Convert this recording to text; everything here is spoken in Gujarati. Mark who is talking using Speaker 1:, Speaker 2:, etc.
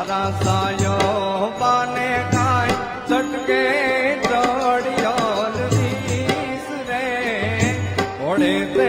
Speaker 1: મારા સાયો પાને કાંઈ ચટકે ચડિયો રે. ઓળે તે